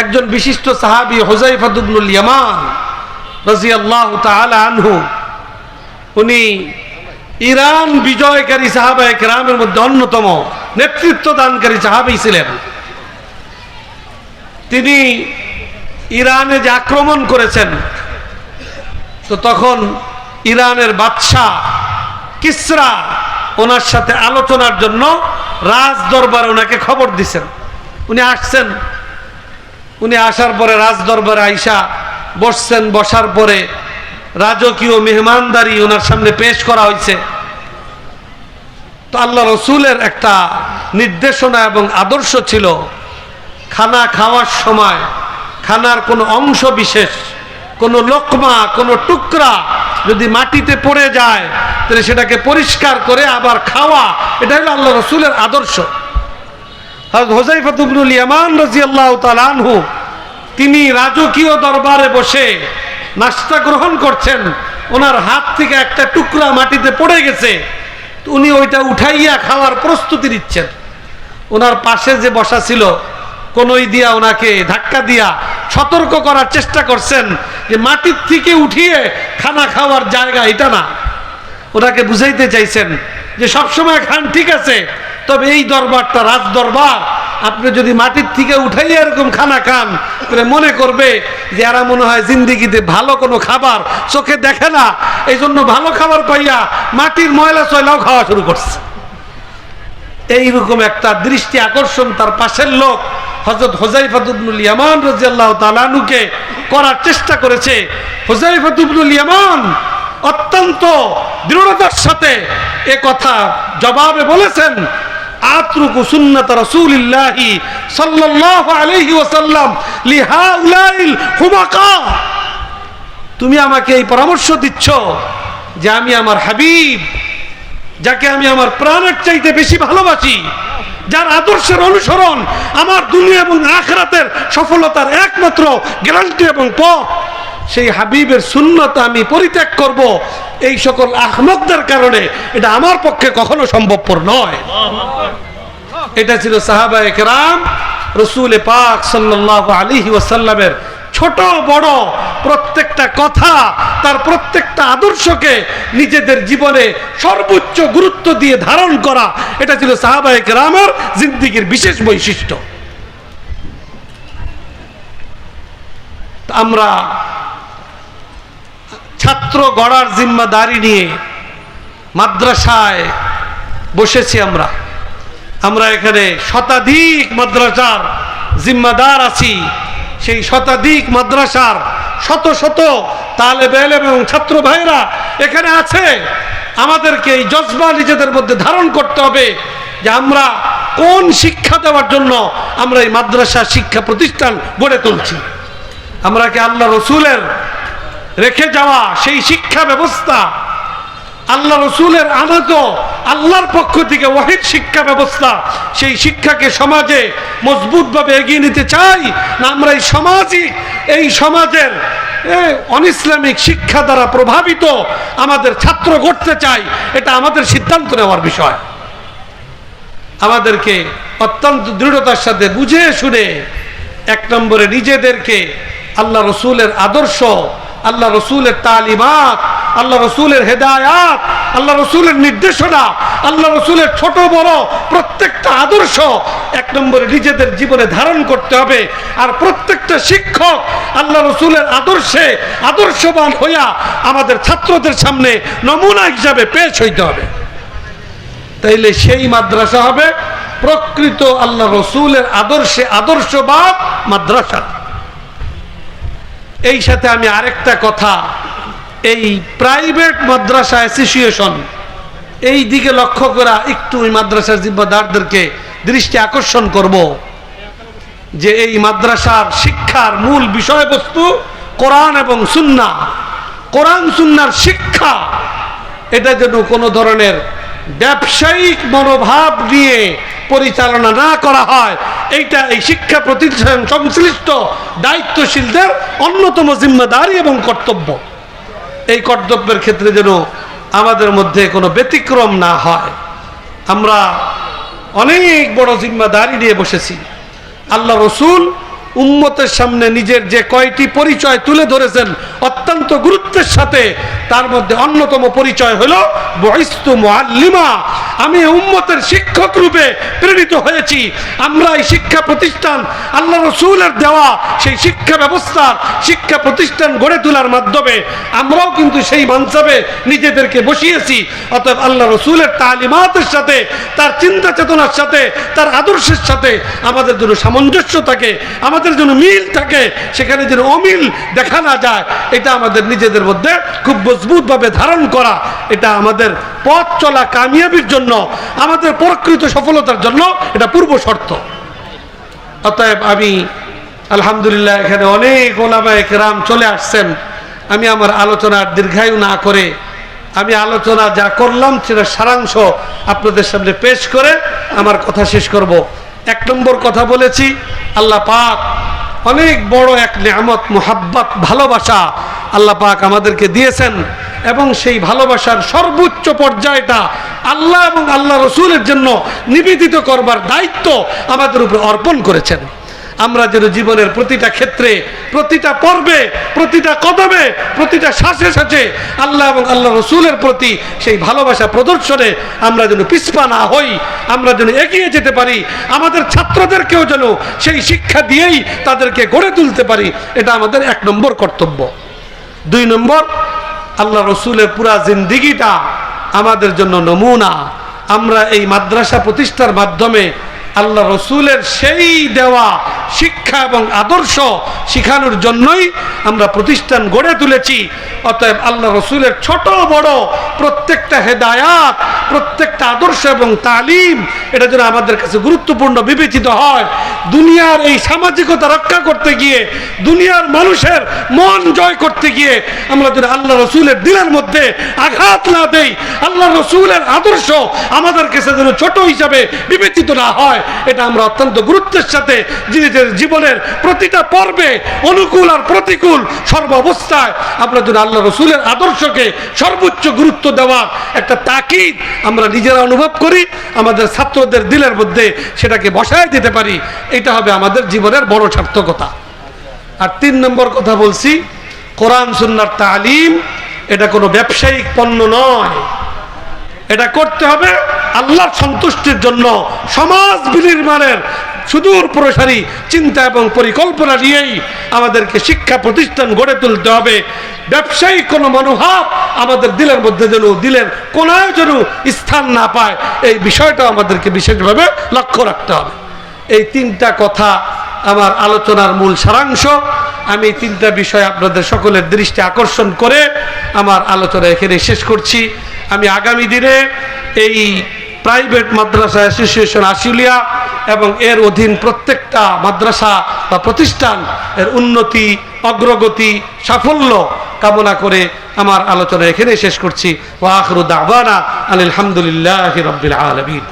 একজন বিশিষ্ট সাহাবি হোজাইফাদুবনুল ইয়ামান রাজিয়াল্লাহ তাআলা আনহু, উনি ইরান বিজয়কারী সাহাবা একরামের মধ্যে অন্যতম নেতৃত্ব দানকারী সাহাবি ছিলেন। তিনি ইরানে যে আক্রমণ করেছেন, তো তখন ইরানের বাদশাহ কিসরা, ওনার সাথে আলোচনার জন্য রাজ দরবারে ওনাকে খবর দিছেন। উনি আসছেন উনি আসার পরে রাজ দরবারে আইসা বসছেন, বসার পরে রাজকীয় মেহমানদারি ওনার সামনে পেশ করা হয়েছে তো আল্লাহ রসুলের একটা নির্দেশনা এবং আদর্শ ছিল, খানা খাওয়ার সময় খানার কোনো অংশ বিশেষ, কোনো লোকমা, কোনো টুকরা যদি মাটিতে পড়ে যায়, তাহলে সেটাকে পরিষ্কার করে আবার খাওয়া এটা হলো আল্লাহ রসুলের আদর্শ। তিনি রাজকীয় দরবারে বসে নাস্তা গ্রহণ করছেন। ওনার হাত থেকে একটা টুকরা মাটিতে পড়ে গেছে। উনি ওইটা উঠাইয়া খাওয়ার প্রস্তুতি নিচ্ছেন। ওনার পাশে যে বসা ছিল, কোনোই দিয়া ওনাকে ধাক্কা দিয়া সতর্ক করার চেষ্টা করছেন যে মাটির থেকে উঠিয়ে খানা খাওয়ার জায়গা এটা না। ওনাকে বুঝাইতে চাইছেন যে সবসময় খান ঠিক আছে তবে এই দরবারটা রাজ দরবার। আপনি যদি মাটির থেকে উঠাইয়া এরকম খানা খান, তাহলে মনে করবে যে এরা মনে হয় জিন্দিগিতে ভালো কোনো খাবার চোখে দেখে না। এই জন্য ভালো খাবার পাইয়া মাটির ময়লা চয়লাও খাওয়া শুরু করছে। এইরকম একটা দৃষ্টি আকর্ষণ তার পাশের লোক হজরত হোজাইফাতুবনুল ইয়ামান রাজিয়াল্লাহ তালানুকে করার চেষ্টা করেছে। হোজাইফাতুবনুল ইয়ামান অত্যন্ত দৃঢ়তার সাথে এ কথা জবাবে বলেছেন আতরুকু সুন্নাত রাসূলিল্লাহি সাল্লাল্লাহু আলাইহি ওয়াসাল্লাম লিহাউলাইল হুমাকা। তুমি আমাকে এই পরামর্শ দিচ্ছ যে আমি আমার হাবিব, যাকে আমি আমার প্রাণের চাইতে বেশি ভালোবাসি, যার আদর্শের অনুসরণ আমার দুনিয়া এবং আখরাতের সফলতার একমাত্র গ্যারান্টি এবং পথ। সেই হাবিবের শূন্যতা আমি পরিত্যাগ করব। এই সকল আহমকদের কারণে এটা আমার পক্ষে কখনো সম্ভবপর নয়। এটা ছিল সাহাবা একরাম রসুল পাক সাল্লাহ আলিহি ওয়াসাল্লামের ছোট, বড় প্রত্যেকটা কথা তার প্রত্যেকটা আদর্শকে নিজেদের জীবনে সর্বোচ্চ গুরুত্ব দিয়ে ধারণ করা, এটা ছিল সাহাবাহিক রামের জিন্দিগির বিশেষ বৈশিষ্ট্য। আমরা ছাত্র গড়ার জিম্মাদারি নিয়ে মাদ্রাসায় বসেছি আমরা। আমরা এখানে শতাধিক মাদ্রাসার জিম্মাদার আছি। সেই শতাধিক মাদ্রাসার শত শত তালেব এলেম এবং ছাত্র ভাইরা এখানে আছে। আমাদেরকে এই জজবা নিজেদের মধ্যে ধারণ করতে হবে যে আমরা কোন শিক্ষা দেওয়ার জন্য আমরা এই মাদ্রাসা শিক্ষা প্রতিষ্ঠান গড়ে তুলছি। আমরা কি আল্লাহ রসুলের রেখে যাওয়া সেই শিক্ষা ব্যবস্থা। আল্লাহ রসুলের আনত আল্লাহর পক্ষ থেকে ওয়াহিদ শিক্ষা ব্যবস্থা। সেই শিক্ষাকে সমাজে মজবুতভাবে এগিয়ে নিতে চাই না আমরা এই সামাজিক এই সমাজের অন ইসলামিক শিক্ষা দ্বারা প্রভাবিত আমাদের ছাত্র গড়তে চাই, এটা আমাদের সিদ্ধান্ত নেওয়ার বিষয়। আমাদেরকে অত্যন্ত দৃঢ়তার সাথে বুঝে শুনে এক নম্বরে নিজেদেরকে আল্লাহ রসুলের আদর্শ আল্লাহ রসুলের তালিমাত, আল্লাহ রসুলের হেদায়াত, আল্লাহ রসুলের নির্দেশনা, আল্লাহ রসুলের ছোট বড় প্রত্যেকটা আদর্শ এক নম্বরে নিজেদের জীবনে ধারণ করতে হবে। আর প্রত্যেকটা শিক্ষক আল্লাহ রসুলের আদর্শে, আদর্শবান হইয়া আমাদের ছাত্রদের সামনে নমুনা হিসাবে পেশ হইতে হবে। তাইলে সেই মাদ্রাসা হবে প্রকৃত আল্লাহ রসুলের আদর্শে আদর্শবাদ মাদ্রাসা। এই সাথে আমি আরেকটা কথা। এই প্রাইভেট মাদ্রাসা অ্যাসোসিয়েশন এই দিকে লক্ষ্য করা একটু ওই মাদ্রাসার জিম্মাদারদেরকে দৃষ্টি আকর্ষণ করব যে এই মাদ্রাসার শিক্ষার মূল বিষয়বস্তু কোরআন এবং সুন্না কোরআন সুন্নার শিক্ষা, এটা যেন কোনো ধরনের ব্যবসায়িক মনোভাব নিয়ে পরিচালনা না করা হয়, এইটা এই শিক্ষা প্রতিষ্ঠান সংশ্লিষ্ট দায়িত্বশীলদের অন্যতম জিম্মাদারি এবং কর্তব্য। এই কর্তব্যের ক্ষেত্রে যেন আমাদের মধ্যে কোনো ব্যতিক্রম না হয়। আমরা অনেক বড় জিম্মাদারি নিয়ে বসেছি। আল্লাহ রসুল উম্মতের সামনে নিজের যে কয়টি পরিচয় তুলে ধরেছেন, অত্যন্ত গুরুত্বের সাথে তার মধ্যে অন্যতম পরিচয় হলো বহিস্তু আমি উম্মতের শিক্ষক রূপে প্রেরিত হয়েছি। আমরা এই শিক্ষা প্রতিষ্ঠান, আল্লাহ রসুলের দেওয়া সেই শিক্ষা ব্যবস্থার শিক্ষা প্রতিষ্ঠান গড়ে তোলার মাধ্যমে আমরাও কিন্তু সেই মানসাবে নিজেদেরকে বসিয়েছি। অতএব আল্লাহ রসুলের তালিমাতের সাথে, তার চিন্তা চেতনার সাথে, তার আদর্শের সাথে আমাদের জন্য সামঞ্জস্য থাকে, আমাদের জন্য মিল থাকে, সেখানে যেন অমিল দেখা না যায়, এটা আমাদের নিজেদের মধ্যে খুব মজবুতভাবে ধারণ করা, এটা আমাদের পথ চলা কামিয়াবির জন্য, আমাদের প্রকৃত সফলতার জন্য এটা পূর্ব শর্ত। অতএব আমি আলহামদুলিল্লাহ এখানে অনেক ওলামায় কেরাম চলে আসছেন। আমি আমার আলোচনার দীর্ঘায়ু না করে, আমি আলোচনা যা করলাম সেটা সারাংশ আপনাদের সামনে পেশ করে আমার কথা শেষ করব। এক নম্বর কথা বলেছি, আল্লাহ পাক অনেক বড় এক নিয়ামত, মোহাব্বত, ভালোবাসা আল্লাহ পাক আমাদেরকে দিয়েছেন এবং সেই ভালোবাসার সর্বোচ্চ পর্যায়টা আল্লাহ এবং আল্লাহ রসুলের জন্য নিবেদিত করবার দায়িত্ব আমাদের উপরে অর্পণ করেছেন। আমরা যেন জীবনের প্রতিটা ক্ষেত্রে, প্রতিটা পর্বে, প্রতিটা কদমে, প্রতিটা শ্বাসে শ্বাসে আল্লাহ এবং আল্লাহ রসুলের প্রতি সেই ভালোবাসা প্রদর্শনে আমরা যেন পিছপা না হই, আমরা যেন এগিয়ে যেতে পারি, আমাদের ছাত্রদেরকেও যেন সেই শিক্ষা দিয়েই তাদেরকে গড়ে তুলতে পারি, এটা আমাদের এক নম্বর কর্তব্য। দুই নম্বর, আল্লাহ রসুলের পুরা জিন্দিগিটা আমাদের জন্য নমুনা। আমরা এই মাদ্রাসা প্রতিষ্ঠার মাধ্যমে আল্লাহ রসুলের সেই দেওয়া শিক্ষা এবং আদর্শ শিখানোর জন্যই আমরা প্রতিষ্ঠান গড়ে তুলেছি। অতএব আল্লাহ রসুলের ছোট বড় প্রত্যেকটা হেদায়াত, প্রত্যেকটা আদর্শ এবং তালিম, এটা যেন আমাদের কাছে গুরুত্বপূর্ণ বিবেচিত হয়। দুনিয়ার এই সামাজিকতা রক্ষা করতে গিয়ে, দুনিয়ার মানুষের মন জয় করতে গিয়ে আমরা যেন আল্লাহ রসুলের দিলের মধ্যে আঘাত না দেই। আল্লাহ রসুলের আদর্শ আমাদের কাছে যেন ছোট হিসাবে বিবেচিত না হয়। এটা আমরা অত্যন্ত গুরুত্বের সাথে নিজেদের জীবনের প্রতিটা পর্বে অনুকূল আর প্রতিকূল সর্ব অবস্থায় আমরা যেন আল্লাহ রসুলের আদর্শকে সর্বোচ্চ গুরুত্ব দেওয়ার একটা তাকিদ আমরা নিজেরা অনুভব করি, আমাদের ছাত্রদের দিলের মধ্যে সেটাকে বসায় দিতে পারি। এটা হবে আমাদের জীবনের বড় সার্থকতা। আর তিন নম্বর কথা বলছি, কোরআন, সুন্নার তালিম, এটা কোনো ব্যবসায়িক পণ্য নয়। এটা করতে হবে আল্লাহর সন্তুষ্টির জন্য সমাজ বিনির্মাণের সুদূর প্রসারী চিন্তা এবং পরিকল্পনা নিয়েই আমাদেরকে শিক্ষা প্রতিষ্ঠান গড়ে তুলতে হবে। ব্যবসায়িক কোনো মনোভাব আমাদের দিলের মধ্যে যেন, দিলের কোনায় যেন স্থান না পায়, এই বিষয়টা আমাদেরকে বিশেষভাবে লক্ষ্য রাখতে হবে। এই তিনটা কথা আমার আলোচনার মূল সারাংশ। আমি তিনটা বিষয় আপনাদের সকলের দৃষ্টি আকর্ষণ করে আমার আলোচনা এখানে শেষ করছি। আমি আগামী দিনে এই প্রাইভেট মাদ্রাসা অ্যাসোসিয়েশন আশুলিয়া এবং এর অধীন প্রত্যেকটা মাদ্রাসা বা প্রতিষ্ঠান এর উন্নতি, অগ্রগতি, সাফল্য কামনা করে আমার আলোচনা এখানে শেষ করছি। ওয়াখরু আবানা আলহামদুলিল্লাহ রবিল আলমিন।